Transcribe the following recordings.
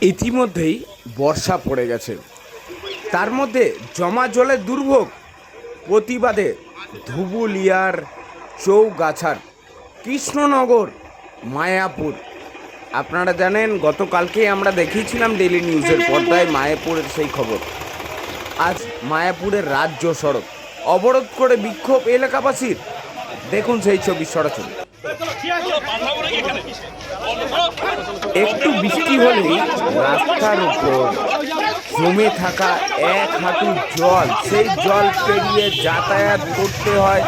ইতিমধ্যেই বর্ষা পড়ে গেছে। তার মধ্যে জমা জলের দুর্ভোগ, প্রতিবাদে ধুবুলিয়ার চৌগাছার, কৃষ্ণনগর, মায়াপুর। আপনারা জানেন, গতকালকে আমরা দেখিয়েছিলাম ডেলি নিউজের পর্দায় মায়াপুরের সেই খবর। আজ মায়াপুরের রাজ্য সড়ক, অবরোধ করে বিক্ষোভ এলাকাবাসীর। দেখুন সেই ছবি সরাসরি। একটু বৃষ্টি হলেই রাস্তার উপর জমে থাকা এক হাঁটু জল, সেই জল পেরিয়ে যাতায়াত করতে হয়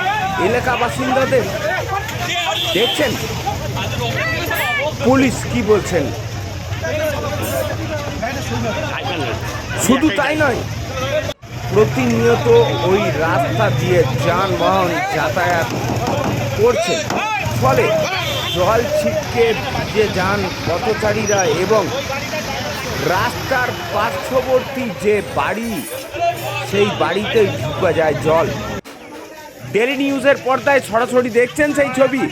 এলাকা বাসিন্দাদের। দেখছেন? পুলিশ কি বলছেন? শুধু তাই নয় প্রতিনিয়ত ওই রাস্তা দিয়ে যানবাহন যাতায়াত করছে। ফলে জল ছিটকে যে যান পথচারীরা এবং রাস্তার পার্শ্ববর্তী যে বাড়ি, সেই বাড়িতেই ঢুকা যায় জল। ডেলি নিউজের পর্দায় সরাসরি দেখছেন সেই ছবি।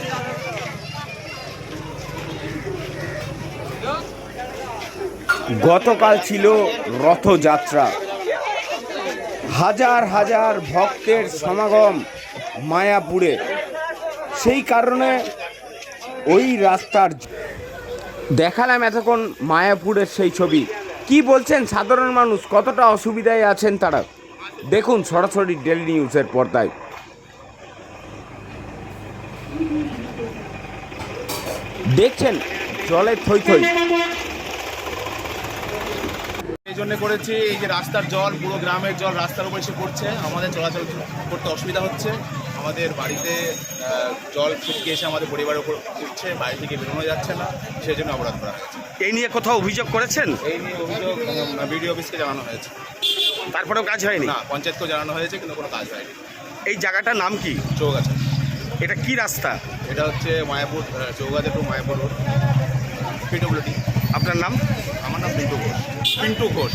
গতকাল ছিল রথযাত্রা। হাজার হাজার ভক্তের সমাগম মায়াপুরে। সেই কারণে ওই রাস্তার দেখালাম এতক্ষণ মায়াপুরের সেই ছবি। কি বলছেন সাধারণ মানুষ? কতটা অসুবিধায় আছেন তারা? দেখুন সরাসরি ডেলি নিউজের পর্দায়। দেখছেন, জলে থই থই। জন্য করেছি। এই যে রাস্তার জল পুরো গ্রামের জল রাস্তার উপর এসে পড়ছে। আমাদের চলাচল করতে অসুবিধা হচ্ছে। আমাদের বাড়িতে জল ছিটকে এসে আমাদের পরিবারের উপর উঠছে বাড়ি থেকে বেরোনো যাচ্ছে না। সেই জন্য অবরোধ করা হয়েছে। এই নিয়ে কোথাও অভিযোগ করেছেন? এই নিয়ে অভিযোগ বিডিও অফিসকে জানানো হয়েছে। তারপরেও কাজ হয়নি? না পঞ্চায়েতকেও জানানো হয়েছে কিন্তু কোনো কাজ হয়নি। এই জায়গাটার নাম কি? চৌক আছে এটা কি রাস্তা? এটা হচ্ছে মায়াপুর চৌগাতে টু মায়াপুর রোড পিডব্লিউডি আপনার নাম? আমার নাম পিন্টু ঘোষ। পিন্টু ঘোষ।